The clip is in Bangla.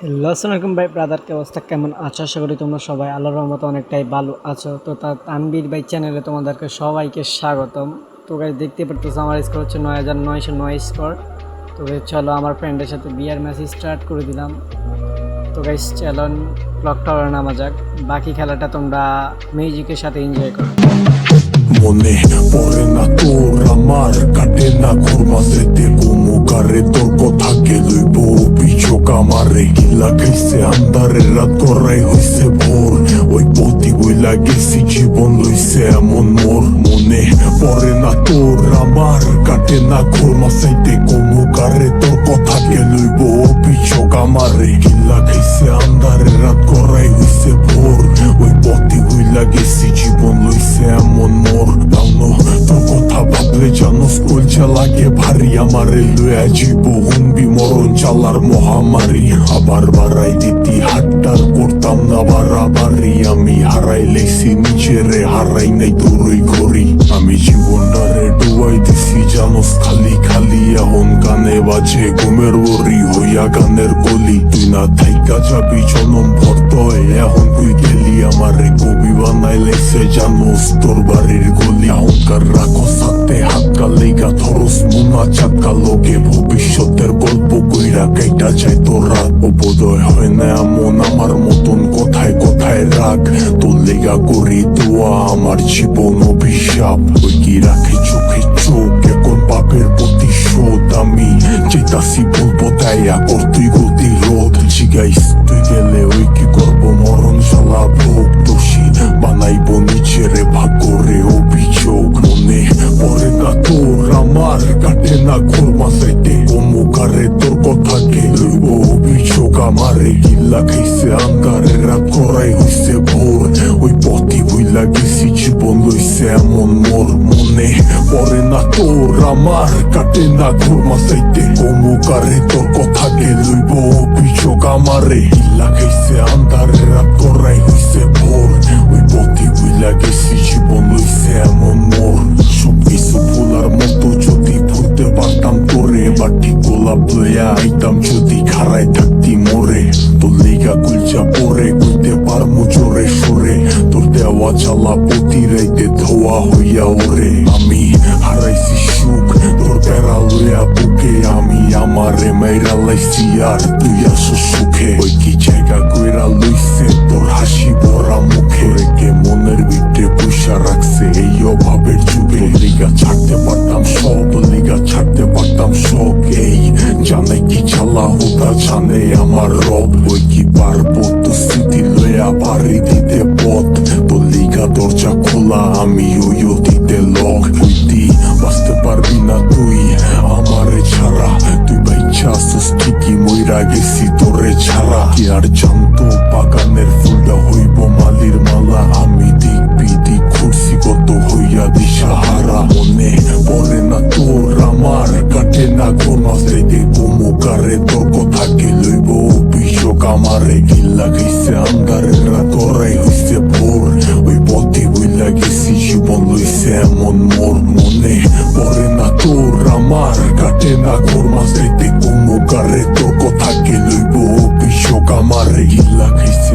হ্যালো আসসালামাইকুম ভাই ব্রাদারকে অবস্থা? কেমন আছো? আশা করি তোমরা সবাই আল্লাহর রহমতে অনেকটাই ভালো আছো। তো তার তানবীর ভাই চ্যানেলে তোমাদেরকে সবাইকে স্বাগতম। তো গাইজ দেখতে পারতেছো আমার স্কোর হচ্ছে নয় হাজার নয়শো নয় স্কোর তো চলো আমার ফ্রেন্ডের সাথে বিয়ার ম্যাচ স্টার্ট করে দিলাম। তো গাইজ চলন ক্লক টাওয়ারে নামা যাক। বাকি খেলাটা তোমরা মিউজিকের সাথে এনজয় করো। মনে পড়ে না তোর, আমার কাটে না কুমুকারে তোর কথা কে লইব পিছক গিলা খাইছে আন্দারে রাত করাই হইছে ভোর। ওই পতি বইলা গেছি, জীবন লইছে এমন মোর মনে। পরে না তোর, আমার কাটে না খোর মাসাইতে কোনো কারে তোর কথা কে লইব। পিছক আমারে কিলা স্কুল চালাকে ভারী আমারে লয়া জীবন বিমরণ চালার মহামারী আবার বাড়াই দিতি হাট্টার করতাম না বাড়াবাড়ি আমি হারাই লেছি নিজেরে হারাই নাই তোরই ঘড়ি আমি জীবনটারে ডুবাই দিছি জানোস খালি খালি এখন গানে বাজে ঘুমের ওরি হইয়া গানের গলি তুই না থাইকা যাবি জনম ভর্তয় এখন তুই গেলি আমারে কবি বানাই লেছে জানোস তোর বাড়ির গলি কালেগা ধরস, মুনা চাকা লোকে ভবিষ্যতের গল্প কইরা কাইটা যায় তোর রাত বোধয় হয় না এমন আমার মতন, কোথায় কোথায় রাগ। তোর লেগা করি দোয়া, আমার জীবন অভিশাপ। ওই কি রাখে চোখে চোখ, এখন বাপের প্রতিশোধ। আমি চেতাসি বলব তাইয়া কর তুই গতি রোধ জিগাইস তুই গেলে ওই কি করব? মরণ শালা ভোগ দোষী। বানাইবো নিজেরে ভাগ্যরে অভিযোগ সাইতে কমুকারে তোর কথা কে? লইব অভিযোগ আমারে গিল্লা খাইছে আন্দারে রাত করাই হইছে ভোর। ওই পথি বইলা গেছি, জীবন লইছে এমন মোর মনে। পড়ে না তোর, আমার কাটে না ঘুরমা সাইতে কমুকারে তোর কথা কে? লইব অভিযোগ আমারে গিল্লা খাইছে আন্দারে রাত গোলাপ লইয়া আইতাম যদি খারায় থাকতি মোরে তোর লিগা কুলচা পরে কইতে পারমু জোরে সরে তোর দেওয়া চালা প্রতি রাইতে ধোয়া হইয়া ওরে আমি হারাইছি সুখ তোর প্যারা লইয়া বুকে আমি আমারে মেরা লাইছি আর তুই আসো সুখে ওই জানে আমার রব ওই কি পারব তো স্মৃতি লইয়া পারি দিতে পথ তোর লিগা দরজা খোলা আমি ওই অতীতে লক হইতি বাঁচতে পারবি না তুই আমারে ছাড়া তুই বাইচা আসুস ঠিকই মইরা গেছি তোরে ছাড়া কি আর জানতো বাগানের ফুলটা হইব মালির মালা আমি দিক বিদিক ঘুরছি কত হইয়া দিশাহারা মনে পড়ে না তোর আমার উঠে না কোনো স্মৃতি কোনো কারে তর্ক থাকে লইব অভিযোগ আমারে কিল্লা গেছে আন্ধারের রাত ওরাই হইছে ভোর। ওই পথে বইলা গেছি, জীবন লইছে এমন মোর মনে। পরে না তোর, আমার কাটে না কোনো স্মৃতি কোনো কারে তর্ক থাকে লইব অভিযোগ আমারে কিল্লা গেছে